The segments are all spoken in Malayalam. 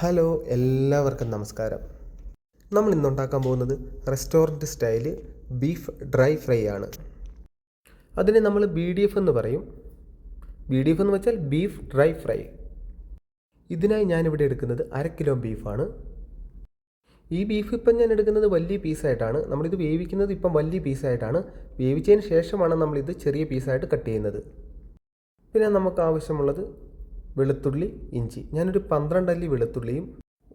ഹലോ എല്ലാവർക്കും നമസ്കാരം. നമ്മൾ ഇന്നുണ്ടാക്കാൻ പോകുന്നത് restaurant style beef dry fry ആണ്. അതിനെ നമ്മൾ ബി ഡി എഫ് എന്ന് പറയും. ബി ഡി എഫ് എന്ന് വെച്ചാൽ ബീഫ് ഡ്രൈ ഫ്രൈ. ഇതിനായി ഞാനിവിടെ എടുക്കുന്നത് അര കിലോ ബീഫാണ് ഈ ബീഫ് ഇപ്പം ഞാൻ എടുക്കുന്നത് വലിയ പീസായിട്ടാണ് നമ്മളിത് വേവിക്കുന്നത് ഇപ്പം വലിയ പീസായിട്ടാണ് വേവിച്ചതിന് ശേഷമാണ് നമ്മളിത് ചെറിയ പീസായിട്ട് കട്ട് ചെയ്യുന്നത്. പിന്നെ നമുക്ക് ആവശ്യമുള്ളത് വെളുത്തുള്ളി ഇഞ്ചി. ഞാനൊരു പന്ത്രണ്ട് അല്ലി വെളുത്തുള്ളിയും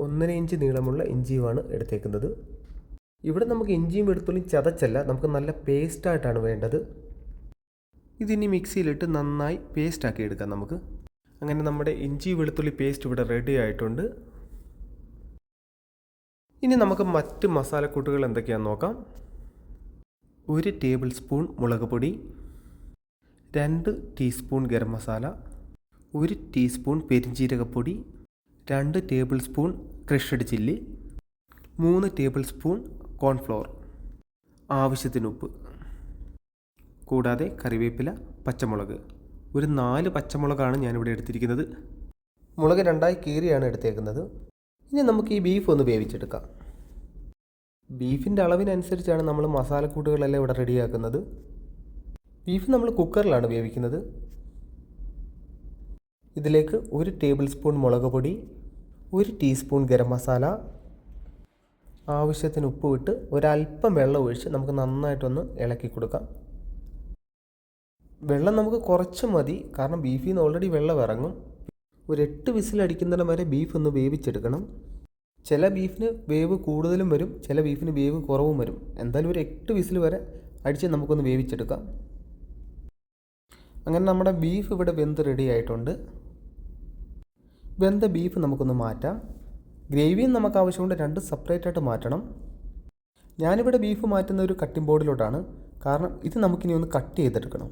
ഒന്നര ഇഞ്ച് നീളമുള്ള ഇഞ്ചിയുമാണ് എടുത്തേക്കുന്നത്. ഇവിടെ നമുക്ക് ഇഞ്ചിയും വെളുത്തുള്ളിയും ചതച്ചല്ല നമുക്ക് നല്ല പേസ്റ്റായിട്ടാണ് വേണ്ടത്. ഇതിനി മിക്സിയിലിട്ട് നന്നായി പേസ്റ്റാക്കി എടുക്കാം നമുക്ക്. അങ്ങനെ നമ്മുടെ ഇഞ്ചി വെളുത്തുള്ളി പേസ്റ്റ് ഇവിടെ റെഡി ആയിട്ടുണ്ട്. ഇനി നമുക്ക് മറ്റ് മസാലക്കൂട്ടുകൾ എന്തൊക്കെയാണെന്ന് നോക്കാം. ഒരു ടേബിൾ സ്പൂൺ മുളക് പൊടി രണ്ട് ടീസ്പൂൺ ഗരം മസാല ഒരു ടീസ്പൂൺ പെരിഞ്ജീരകപ്പൊടി രണ്ട് ടേബിൾ സ്പൂൺ ക്രഷഡ് ചില്ലി മൂന്ന് ടേബിൾ സ്പൂൺ കോൺഫ്ലോർ. ആവശ്യത്തിന് ഉപ്പ്. കൂടാതെ കറിവേപ്പില പച്ചമുളക്. ഒരു നാല് പച്ചമുളകാണ് ഞാനിവിടെ എടുത്തിരിക്കുന്നത്. മുളക് രണ്ടായി കീറിയാണ് എടുത്തേക്കുന്നത്. ഇനി നമുക്ക് ഈ ബീഫ് ഒന്ന് വേവിച്ചെടുക്കാം. ബീഫിന്റെ അളവിനനുസരിച്ചാണ് നമ്മൾ മസാലക്കൂട്ടുകളെല്ലാം ഇവിടെ റെഡിയാക്കുന്നത്. ബീഫ് നമ്മൾ കുക്കറിലാണ് വേവിക്കുന്നത്. ഇതിലേക്ക് ഒരു ടേബിൾ സ്പൂൺ മുളക് പൊടി ഒരു ടീസ്പൂൺ ഗരം മസാല ആവശ്യത്തിന് ഉപ്പ് വിട്ട് ഒരല്പം വെള്ളം ഒഴിച്ച് നമുക്ക് നന്നായിട്ടൊന്ന് ഇളക്കി കൊടുക്കാം. വെള്ളം നമുക്ക് കുറച്ച് മതി കാരണം ബീഫിൽ നിന്ന് ഓൾറെഡി വെള്ളം ഇറങ്ങും. ഒരു എട്ട് വിസിലടിക്കുന്നിടം വരെ ബീഫ് ഒന്ന് വേവിച്ചെടുക്കണം. ചില ബീഫിന് വേവ് കൂടുതലും വരും ചില ബീഫിന് വേവ് കുറവും വരും. എന്തായാലും ഒരു എട്ട് വിസിൽ വരെ അടിച്ച് നമുക്കൊന്ന് വേവിച്ചെടുക്കാം. അങ്ങനെ നമ്മുടെ ബീഫ് ഇവിടെ വെന്ത് റെഡി ആയിട്ടുണ്ട്. വെന്ത ബീഫ് നമുക്കൊന്ന് മാറ്റാം. ഗ്രേവിയും നമുക്ക് ആവശ്യമുണ്ട് രണ്ട് സെപ്പറേറ്റ് ആയിട്ട് മാറ്റണം. ഞാനിവിടെ ബീഫ് മാറ്റുന്ന ഒരു കട്ടിംഗ് ബോർഡിലോട്ടാണ് കാരണം ഇത് നമുക്കിനി ഒന്ന് കട്ട് ചെയ്തെടുക്കണം.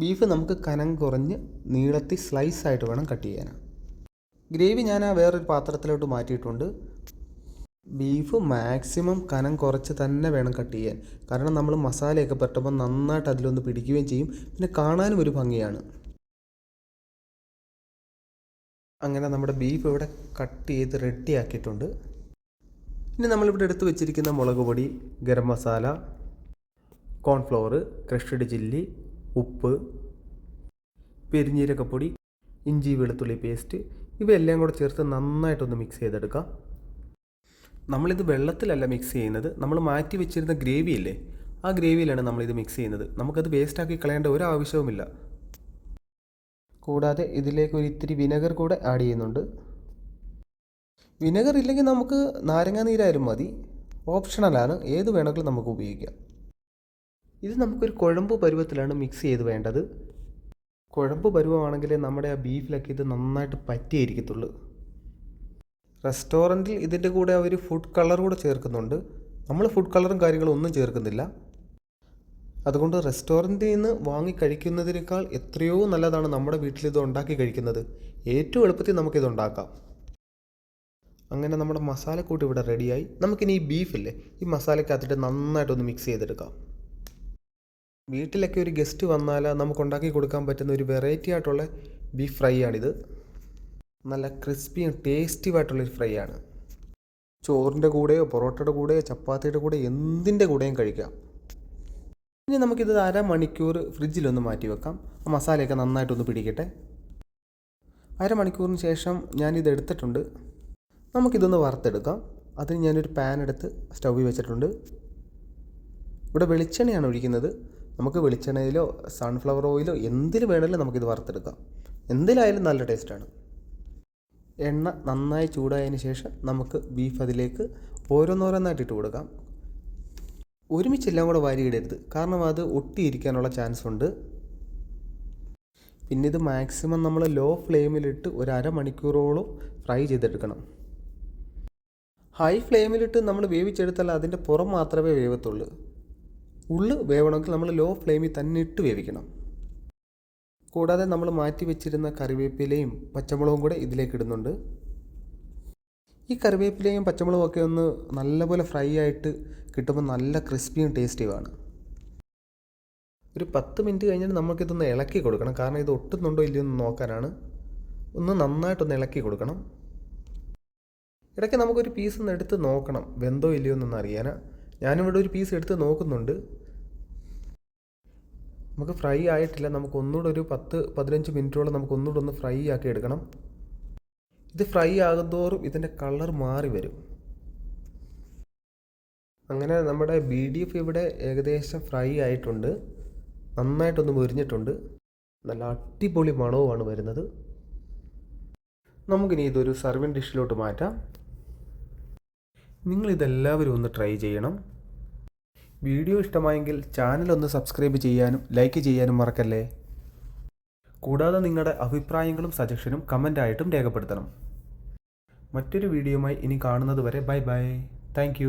ബീഫ് നമുക്ക് കനം കുറഞ്ഞ് നീളത്തിൽ സ്ലൈസ് ആയിട്ട് വേണം കട്ട് ചെയ്യാൻ. ഗ്രേവി ഞാൻ ആ വേറൊരു പാത്രത്തിലോട്ട് മാറ്റിയിട്ടുണ്ട്. ബീഫ് മാക്സിമം കനം കുറച്ച് തന്നെ വേണം കട്ട് ചെയ്യാൻ. കാരണം നമ്മൾ മസാലയൊക്കെ പെട്ടപ്പോൾ നന്നായിട്ട് അതിലൊന്ന് പിടിക്കുകയും ചെയ്യും. പിന്നെ കാണാനും ഒരു ഭംഗിയാണ്. അങ്ങനെ നമ്മുടെ ബീഫ് ഇവിടെ കട്ട് ചെയ്ത് റെഡി ആക്കിയിട്ടുണ്ട്. ഇനി നമ്മളിവിടെ എടുത്തു വെച്ചിരിക്കുന്ന മുളക് പൊടി garam masala cornflour crushed chilli ഉപ്പ് പെരിഞ്ഞീരകപ്പൊടി ഇഞ്ചി വെളുത്തുള്ളി പേസ്റ്റ് ഇവയെല്ലാം കൂടെ ചേർത്ത് നന്നായിട്ടൊന്ന് മിക്സ് ചെയ്തെടുക്കാം. നമ്മളിത് വെള്ളത്തിലല്ല മിക്സ് ചെയ്യുന്നത് നമ്മൾ മാറ്റി വെച്ചിരുന്ന ഗ്രേവി അല്ലേ ആ ഗ്രേവിയിലാണ് നമ്മളിത് മിക്സ് ചെയ്യുന്നത്. നമുക്കത് വേസ്റ്റാക്കി കളയേണ്ട ഒരു ആവശ്യവുമില്ല. കൂടാതെ ഇതിലേക്ക് ഒരു ഇത്തിരി വിനെഗർ കൂടെ ആഡ് ചെയ്യുന്നുണ്ട്. വിനെഗർ ഇല്ലെങ്കിൽ നമുക്ക് നാരങ്ങാ നീരായാലും മതി. ഓപ്ഷണലാണ് ഏത് വേണമെങ്കിലും നമുക്ക് ഉപയോഗിക്കാം. ഇത് നമുക്കൊരു കുഴമ്പ് പരുവത്തിലാണ് മിക്സ് ചെയ്ത് വേണ്ടത്. കുഴമ്പ് പരുവമാണെങ്കിൽ നമ്മുടെ ആ ബീഫിലൊക്കെ ഇത് നന്നായിട്ട് പറ്റിയിരിക്കത്തുള്ളൂ. റെസ്റ്റോറന്റിൽ ഇതിന്റെ കൂടെ അവർ ഫുഡ് കളർ കൂടെ ചേർക്കുന്നുണ്ട്. നമ്മൾ ഫുഡ് കളറും കാര്യങ്ങളും ഒന്നും ചേർക്കുന്നില്ല. അതുകൊണ്ട് റെസ്റ്റോറന്റിൽ നിന്ന് വാങ്ങി കഴിക്കുന്നതിനേക്കാൾ എത്രയോ നല്ലതാണ് നമ്മുടെ വീട്ടിൽ ഇത് ഉണ്ടാക്കി കഴിക്കുന്നത്. ഏറ്റവും എളുപ്പത്തിൽ നമുക്കിത് ഉണ്ടാക്കാം അങ്ങനെ നമ്മുടെ മസാലക്കൂട്ട് ഇവിടെ റെഡിയായി. നമുക്കിനി ഈ ബീഫില്ലേ ഈ മസാലക്കകത്തിട്ട് നന്നായിട്ടൊന്ന് മിക്സ് ചെയ്തെടുക്കാം. വീട്ടിലൊക്കെ ഒരു ഗസ്റ്റ് വന്നാൽ നമുക്ക് ഉണ്ടാക്കി കൊടുക്കാൻ പറ്റുന്ന ഒരു വെറൈറ്റി ആയിട്ടുള്ള ബീഫ് ഫ്രൈ ആണിത്. നല്ല ക്രിസ്പിയും ടേസ്റ്റീവായിട്ടുള്ളൊരു ഫ്രൈ ആണ്. ചോറിന്റെ കൂടെയോ പൊറോട്ടയുടെ കൂടെയോ ചപ്പാത്തിയുടെ കൂടെ എന്തിന്റെ കൂടെയും കഴിക്കാം. ഇനി നമുക്കിത് അരമണിക്കൂർ ഫ്രിഡ്ജിലൊന്ന് മാറ്റി വെക്കാം. മസാലയൊക്കെ നന്നായിട്ടൊന്ന് പിടിക്കട്ടെ. അരമണിക്കൂറിന് ശേഷം ഞാനിത് എടുത്തിട്ടുണ്ട്. നമുക്കിതൊന്ന് വറുത്തെടുക്കാം. അതിന് ഞാനൊരു പാൻ എടുത്ത് സ്റ്റൗവിൽ വെച്ചിട്ടുണ്ട്. ഇവിടെ വെളിച്ചെണ്ണയാണ് ഒഴിക്കുന്നത്. നമുക്ക് വെളിച്ചെണ്ണയിലോ സൺഫ്ലവർ ഓയിലോ എന്തിൽ വേണമെങ്കിലും നമുക്കിത് വറുത്തെടുക്കാം. എന്തിലായാലും നല്ല ടേസ്റ്റാണ്. എണ്ണ നന്നായി ചൂടായതിന് ശേഷം നമുക്ക് ബീഫ് അതിലേക്ക് ഓരോന്നോരോന്നായിട്ട് ഇട്ട് കൊടുക്കാം. ഒരുമിച്ച് എല്ലാം കൂടെ വാരിയിടരുത്. കാരണം അത് ഒട്ടിയിരിക്കാനുള്ള ചാൻസ് ഉണ്ട്. പിന്നെ ഇത് മാക്സിമം നമ്മൾ ലോ ഫ്ലെയിമിലിട്ട് ഒരു അരമണിക്കൂറോളം ഫ്രൈ ചെയ്തെടുക്കണം. ഹൈ ഫ്ലെയിമിലിട്ട് നമ്മൾ വേവിച്ചെടുത്താൽ അതിന്റെ പുറം മാത്രമേ വേവത്തുള്ളൂ. ഉള്ളു വേവണമെങ്കിൽ നമ്മൾ ലോ ഫ്ലെയിമിൽ തന്നെ ഇട്ട് വേവിക്കണം. കൂടാതെ നമ്മൾ മാറ്റി വെച്ചിരുന്ന കറിവേപ്പിലയും പച്ചമുളകും കൂടെ ഇതിലേക്ക് ഇടുന്നുണ്ട്. ഈ കറിവേപ്പിലയും പച്ചമുളകും ഒക്കെ ഒന്ന് നല്ലപോലെ ഫ്രൈ ആയിട്ട് കിട്ടുമ്പോൾ നല്ല ക്രിസ്പിയും ടേസ്റ്റിയുമാണ് ഒരു പത്ത് മിനിറ്റ് കഴിഞ്ഞിട്ട് നമുക്കിതൊന്ന് ഇളക്കി കൊടുക്കണം. കാരണം ഇത് ഒട്ടുന്നുണ്ടോ ഇല്ലയോ എന്ന് നോക്കാനാണ്. ഒന്ന് നന്നായിട്ടൊന്ന് ഇളക്കി കൊടുക്കണം. ഇടയ്ക്ക് നമുക്കൊരു പീസ് ഒന്ന് എടുത്ത് നോക്കണം. വെന്തോ ഇല്ലയോ എന്നൊന്ന് അറിയാനാ. ഞാനിവിടെ ഒരു പീസ് എടുത്ത് നോക്കുന്നുണ്ട്. നമുക്ക് ഫ്രൈ ആയിട്ടില്ല. നമുക്ക് ഒന്നുകൂടെ ഒരു പത്ത് പതിനഞ്ച് മിനിറ്റോളം നമുക്ക് ഒന്നുകൂടെ ഒന്ന് ഫ്രൈ ആക്കി എടുക്കണം. ഇത് ഫ്രൈ ആകുന്തോറും ഇതിന്റെ കളർ മാറി വരും. അങ്ങനെ നമ്മുടെ ബി ഡി എഫ് ഇവിടെ ഏകദേശം ഫ്രൈ ആയിട്ടുണ്ട്. നന്നായിട്ടൊന്ന് മുരിഞ്ഞിട്ടുണ്ട്. നല്ല അടിപൊളി മണവുമാണ് വരുന്നത്. നമുക്കിനി ഇതൊരു സർവിങ് ഡിഷിലോട്ട് മാറ്റാം. നിങ്ങളിതെല്ലാവരും ഒന്ന് ട്രൈ ചെയ്യണം. വീഡിയോ ഇഷ്ടമായെങ്കിൽ ചാനൽ ഒന്ന് സബ്സ്ക്രൈബ് ചെയ്യാനും ലൈക്ക് ചെയ്യാനും മറക്കല്ലേ? കൂടാതെ നിങ്ങളുടെ അഭിപ്രായങ്ങളും സജഷനും കമന്റായിട്ടും രേഖപ്പെടുത്തണം. മറ്റൊരു വീഡിയോയുമായി ഇനി കാണുന്നത് വരെ ബൈ ബൈ താങ്ക്